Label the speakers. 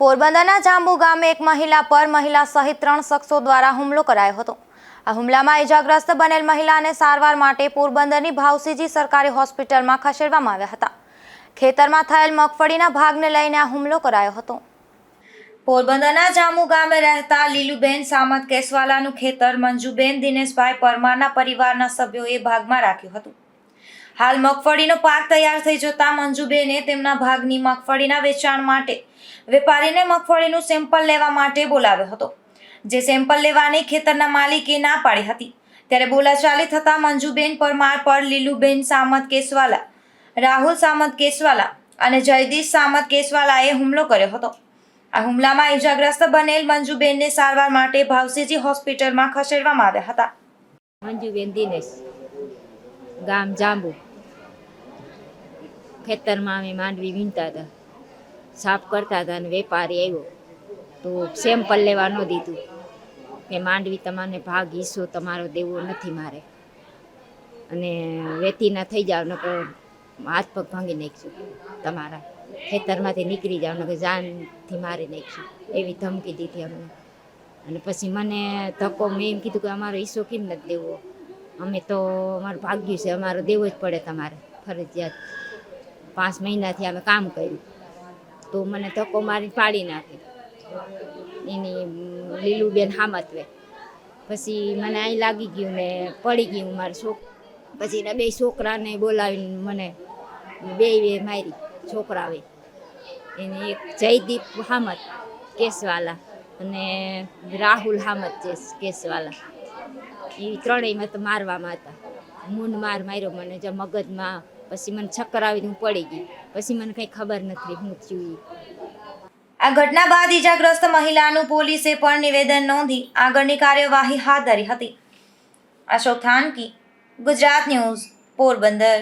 Speaker 1: પોરબંદરના જાંબુ ગામે એક મહિલા પર મહિલા સહિત ત્રણ શખ્સો દ્વારા હુમલો કરાયો હતો. આ હુમલામાં ઇજાગ્રસ્ત બનેલ મહિલાને સારવાર માટે પોરબંદરની ભાવસીજી સરકારી હોસ્પિટલમાં ખસેડવામાં આવ્યા હતા. ખેતરમાં થયેલ મગફળીના ભાગને લઈને આ હુમલો કરાયો હતો. પોરબંદરના જામુ ગામે રહેતા લીલુબેન સામત કેસવાલાનું ખેતર મંજુબેન દિનેશભાઈ પરમારના પરિવારના સભ્યોએ ભાગમાં રાખ્યું હતું. હાલ મગફળીનો પાક તૈયાર થઈ જતા મંજુબેને તેમના ભાગની મગફળીના વેચાણ માટે વેપારીને મગફળીનું સેમ્પલ લેવા માટે બોલાવ્યો હતો. જે સેમ્પલ લેવાની ખેતરના માલિકે ના પાડી હતી. ત્યારે બોલાચાલી થતા મંજુબેન પરમાર પર, લીલુબેન સામત કેસવાલા, રાહુલ સામત કેસવાલા અને જયદીશ સામત કેસવાલાએ હુમલો કર્યો હતો. આ હુમલામાં ઈજાગ્રસ્ત બનેલ મંજુબેનને સારવાર માટે ભાવસીજી હોસ્પિટલમાં ખસેડવામાં આવ્યા હતા.
Speaker 2: મંજુબેન દિનેશ. ગામ જાંબુ. ખેતરમાં અમે માંડવી વીણતા હતા. સાફ કરતા હતા અને વેપારી આવ્યો. તો સેમ્પલ લેવા ન દીધું. કે માંડવી તમારે ભાગ હિસ્સો તમારો દેવો નથી મારે. અને વેતીના થઈ જાવ, નકર હાથ પગ ભાંગી નાખીશું તમારા. ખેતરમાંથી નીકળી જાવ, નકર જાનથી મારી નાખીશું એવી ધમકી દીધી અમને. અને પછી મને ધક્કો, મેં એમ કીધું કે અમારો હિસ્સો કેમ નથી દેવો? અમે તો, અમારું ભાગ્યું છે, અમારો દેવો જ પડે તમારે, ફરજિયાત. પાંચ મહિનાથી અમે કામ કર્યું. તો મને ધક્કો મારી પાડી નાખે. એની લીલુબેન હામતવે. પછી મને અહીં લાગી ગયું ને પડી ગયું મારું છોક, પછી એના બે છોકરાને બોલાવીને મને બે મારી છોકરાવે. એને એક જયદીપ હામત કેસવાલા અને રાહુલ હામત છે કેસવાલા. એ ત્રણેયમાં તો મારવામાં હતા. મૂન માર માર્યો મને, જે મગજમાં પછી મને ચક્કર આવી હું પડી ગઈ. પછી મને કંઈ ખબર નથી હું થયું
Speaker 1: આ ઘટના બાદ ઈજાગ્રસ્ત મહિલાનું પોલીસે પણ નિવેદન નોંધી આગળની કાર્યવાહી હાથ ધરી હતી. અશોક થાનકી, ગુજરાત ન્યૂઝ, પોરબંદર.